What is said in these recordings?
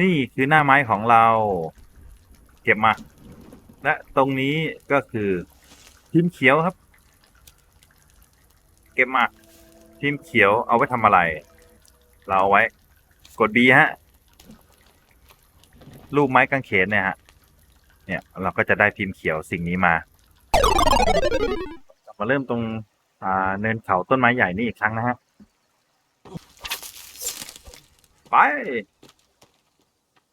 นี่คือหน้าไม้ของเรา เก็บมา และตรงนี้ก็คือพิมพ์เขียวครับ เก็บมาพิมพ์เขียวเอาไว้ทำอะไร เราเอาไว้ กด B ฮะรูปไม้กางเขนเนี่ยฮะ เนี่ย เราก็จะได้พิมพ์เขียวสิ่งนี้มา มาเริ่มตรงเนินเขาต้นไม้ใหญ่นี่อีกครั้งนะฮะ ไป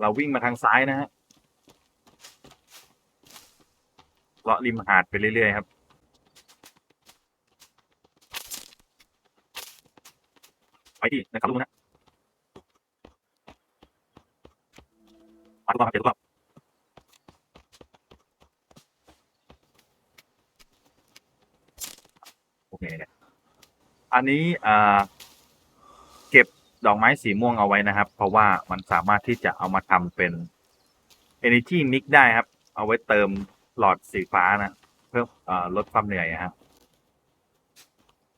เราวิ่งมาทางซ้ายนะฮะเลาะริมหาดไปเรื่อยๆครับ ไปดินะครับลูกนะมาทุกรอบครับเจอทุกรอบโอเคเนี่ยอันนี้อ่าเก็บ ดอกไม้สีม่วงเอาไว้นะครับ เพราะว่ามันสามารถที่จะเอามาทำเป็น Energy Mix ได้ครับ เอาไว้เติมหลอดสีฟ้านะ เพื่ออลดความเหนื่อยอะครับ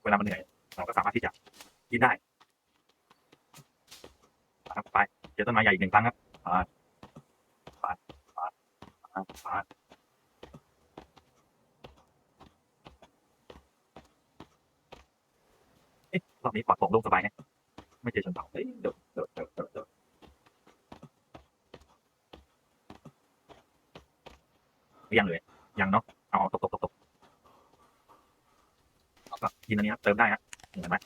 เวลามันเหนื่อย เราก็สามารถที่จะกินได้ครับไปเจอต้นไม้ใหญ่อีกหนึ่งครั้งครับไปไปไปไปไปเอ๊ะรอบนี้ปลอดโปร่งโล่งสบายเนี่ย ไม่เจอชนเผ่าเฮ้ยเดี๋ยวเดี๋ยวเดี๋ยวเดี๋ยวเดี๋ยวยังเลยยังเนาะเอาตกตกตกตกเอาก็กินอันนี้ครับเติมได้ครับเห็นไหม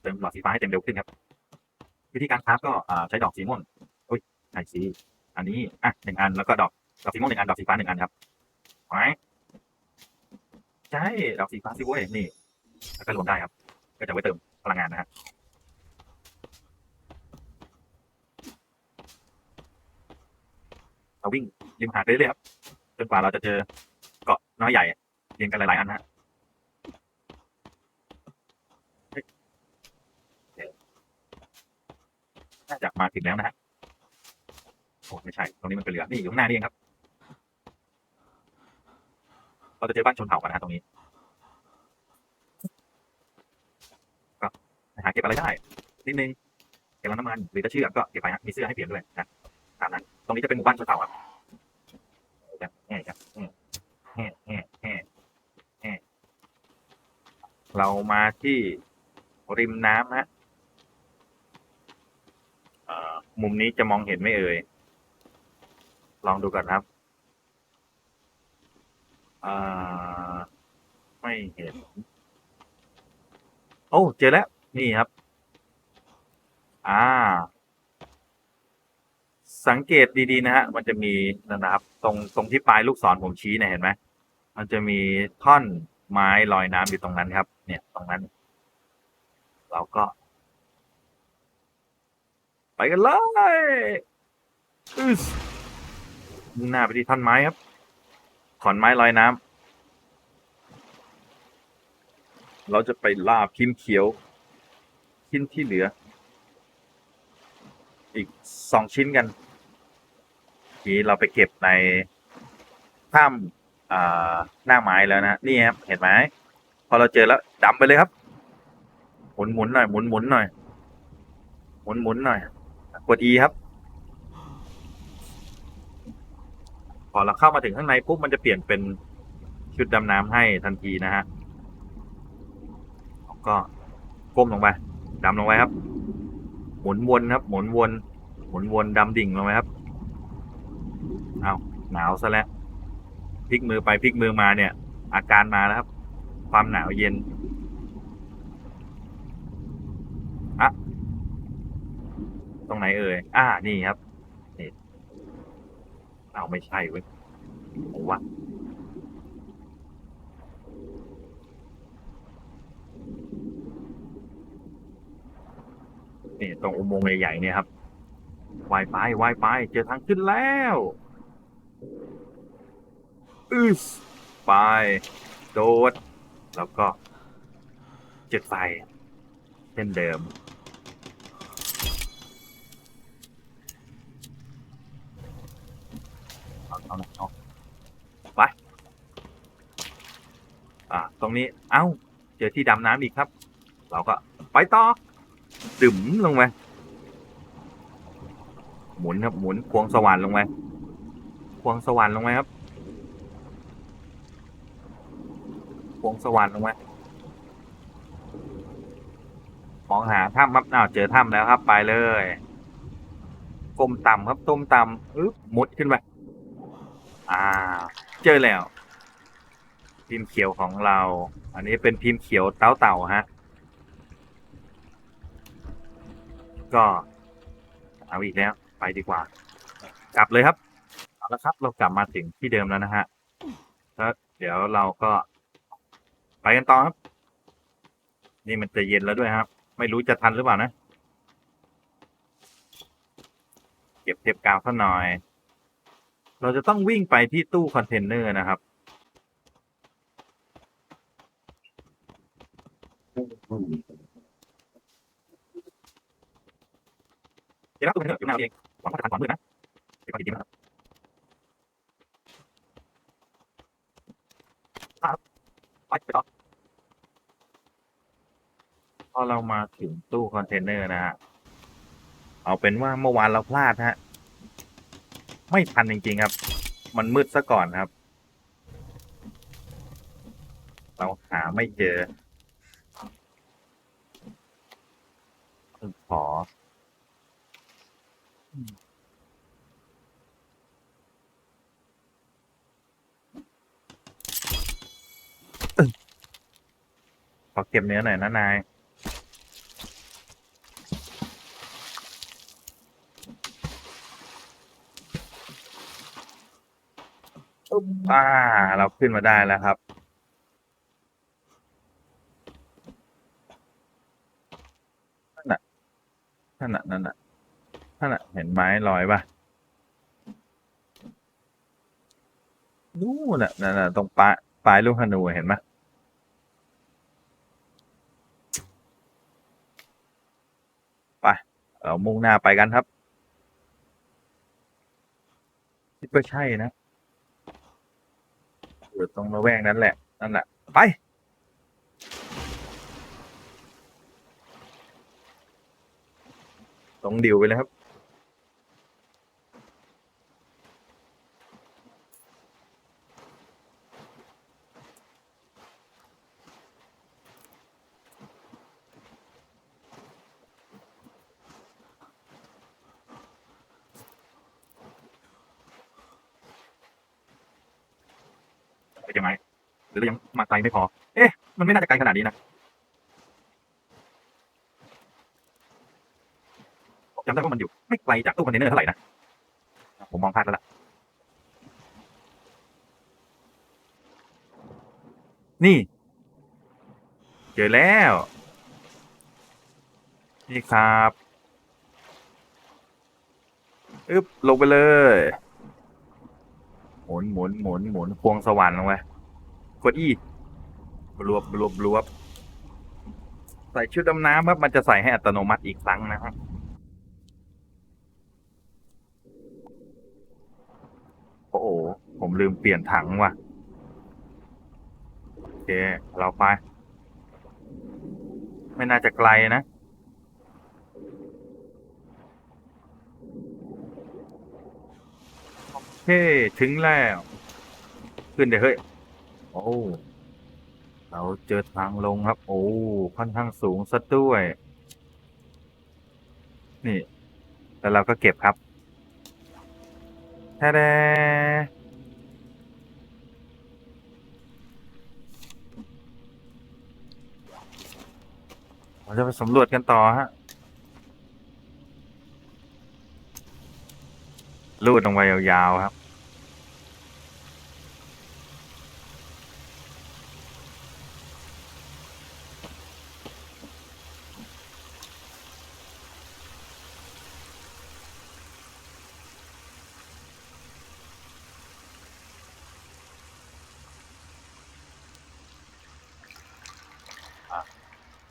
เติมหลอดสีฟ้าให้เต็มเร็วขึ้นครับ วิธีการคราฟก็ใช้ดอกสีม่วงอุ้ยใช่สีอันนี้อะหนึ่งอันแล้วก็ดอกดอกสีม่วงหนึ่งอันดอกสีฟ้าหนึ่งอันครับไว้ใช่ดอกสีฟ้าสิเว้ยนี่แล้วก็รวมได้ครับ ก็จะไว้เติมพลังงานนะฮะ เราวิ่งริมหาดไปเรื่อยๆครับจนกว่าเราจะเจอเกาะน้อยใหญ่เรียงกันหลายๆอันนะฮะเฮ้ยเดี๋ยวน่าจะมาถึงแล้วนะฮะโอ้ไม่ใช่ ตรงนี้มันเป็นเรือนี่อยู่ข้างหน้านี่เองครับ เราจะเจอบ้านชนเผ่ากันนะฮะตรงนี้ก็หาเก็บอะไรได้นิดนึงเก็บน้ำมันหรือจะเชือกก็เก็บไปฮะมีเสื้อให้เปลี่ยนด้วยนะตามนั้น ตรงนี้จะเป็นหมู่บ้านชนเผ่าครับ แห่ครับแห่แห่แห่แห่เรามาที่ริมน้ำฮะอ่อมุมนี้จะมองเห็นไม่เอ่ย ลองดูก่อนครับอ่าไม่เห็น โอ้ เจอแล้ว นี่ครับ อ่า สังเกตดีๆนะฮะมันจะมีนั่นะครับ ตรงตรงที่ปลายลูกศรผมชี้เนี่ยเห็นไหมมันจะมีท่อนไม้ลอยน้ำอยู่ตรงนั้นครับ เนี่ยตรงนั้น เราก็ ไปกันเลยอึสมุ่งหน้าไปที่ท่อนไม้ครับ ขอนไม้ลอยน้ำเราจะไปล่าพิมพ์เขียวชิ้นที่เหลือ อีกสองชิ้นกัน ทีเราไปเก็บในถ้ำหน้าไม้แล้วนะนี่ครับเห็นไหมพอเราเจอแล้วดำไปเลยครับ หมุนหมุนหน่อยหมุนหมุนหน่อยหมุนหมุนหน่อย กด E ครับ พอเราเข้ามาถึงข้างในปุ๊บมันจะเปลี่ยนเป็นชุดดำน้ำให้ทันทีนะฮะก็ก้มลงไปดำลงไปครับ หมุนวนครับ หมุนวน หมุนวนดำดิ่งลงไปครับ เอาหนาวซะแล้วพลิกมือไปพลิกมือมาเนี่ย อาการมาแล้วครับ ความหนาวเย็นอะตรงไหนเอ่ยอ่านี่ครับนี่เอาไม่ใช่เว้ยผมว่านี่ตรงอุโมงค์ใหญ่ๆเนี่ยครับว่ายไปว่ายไปเจอทางขึ้นแล้ว อึสไป โดด แล้วก็ จุดไฟเช่นเดิม เอาเอาเอาไปอ่า ตรงนี้ เอ้า เจอที่ดำน้ำอีกครับ เราก็ไปต่อดึ๋มลงไปหมุนครับ หมุนควงสว่านลงไปควงสว่านลงไปครับ วงสว่านลงไปมองหาถ้ำครับอ้าวเจอถ้ำแล้วครับ ไปเลยก้มต่ำครับต้มต่ำอึ๊บมุดขึ้นไปอ่า เจอแล้ว พิมพ์เขียวของเรา อันนี้เป็นพิมพ์เขียวเต่าเต่าฮะ ก็ เอาอีกแล้ว ไปดีกว่า กลับเลยครับ เอาละครับ เรากลับมาถึงที่เดิมแล้วนะฮะแล้วเดี๋ยวเราก็ ไปกันต่อครับ นี่มันจะเย็นแล้วด้วยครับ ไม่รู้จะทันหรือเปล่านะ เก็บเทปกาวสักหน่อย เราจะต้องวิ่งไปที่ตู้คอนเทนเนอร์นะครับเดี๋ยวเราตู้คอนเทนเนอร์อยู่หน้าเองหวังว่าจะทันก่อนมืดนะเดี๋ยวก่อนจริงๆนะครับครับไปไปต่อ พอเรามาถึงตู้คอนเทนเนอร์นะฮะ เอาเป็นว่าเมื่อวานเราพลาดฮะ ไม่ทันจริง ๆ ครับ มันมืดซะก่อนครับ เราหาไม่เจอขอขอเก็บเนื้อหน่อยนะนาย อ่าเราขึ้นมาได้แล้วครับนั่นน่ะนั่นน่ะนั่นน่ะนั่นน่ะเห็นไม้ลอยปะนู่นน่ะนั่นน่ะตรงปลายปลายลูกธนูเห็นไหมไปเรามุ่งหน้าไปกันครับคิดว่าใช่นะ อยู่ตรงระแวกนั้นแหละ นั่นแหละ ไป ตรงดิวไปเลยครับ เป็นยังไง หรือยังมาไกลไม่พอ เอ๊ะ มันไม่น่าจะไกลขนาดนี้นะจำได้ว่ามันอยู่ไม่ไกลจากตู้คอนเทนเนอร์เท่าไหร่นะ ผมมองพลาดแล้วล่ะ นี่ เจอแล้ว นี่ครับอึ๊บลงไปเลย หมุนหมุนหมุนหมุนควงสว่านลงไป ดอีบรวบบรวบบรวบใส่ชุดดำน้ำครับมันจะใส่ให้อัตโนมัติอีกครั้งนะครับโอ้โหผมลืมเปลี่ยนถังว่ะโอเค เราไป ไม่น่าจะไกลนะโอเค ถึงแล้ว ขึ้นเดี๋ยวเฮ้ย อ้ เราเจอทางลงครับ โอ้ ค่อนข้างสูงซะด้วย นี่ แล้วเราก็เก็บครับแท้แดเราจะไปสำรวจกันต่อฮะลูดลงไปยาวๆครับ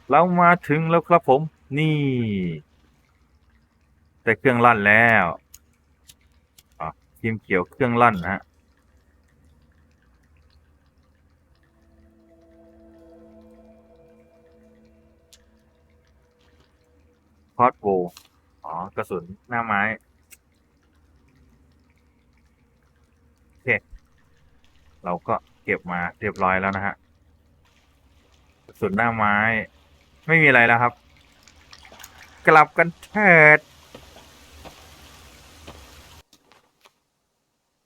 เรามาถึงแล้วครับผม นี่ แต่เครื่องลั่นแล้วอ่ทีมเกี่ยวเครื่องลั่นนะฮะพอดโวอ๋อกระสุนหน้าไม้โอเคเราก็เก็บมาเรียบร้อยแล้วนะฮะกระสุนหน้าไม้ ไม่มีอะไรแล้วครับ กลับกันเถิด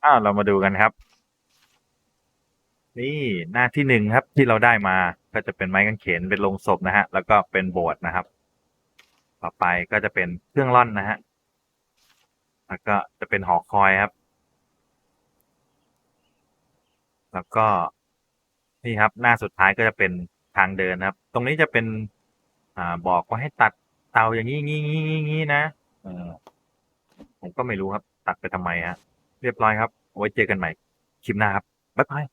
อ้าวเรามาดูกันครับ นี่หน้าที่หนึ่งครับที่เราได้มาก็จะเป็นไม้กางเขนเป็นโลงศพนะฮะ แล้วก็เป็นโบสถ์นะครับ ต่อไปก็จะเป็นเครื่องร่อนนะฮะแล้วก็จะเป็นหอคอยครับ แล้วก็นี่ครับ หน้าสุดท้ายก็จะเป็นทางเดินครับ ตรงนี้จะเป็น อ่า บอกว่าให้ตัดเตาอย่างนี้งี้งี้งี้งี้นะเออผมก็ไม่รู้ครับ ตัดไปทำไมฮะ เรียบร้อยครับ ไว้เจอกันใหม่ คลิปหน้าครับ บ๊ายบาย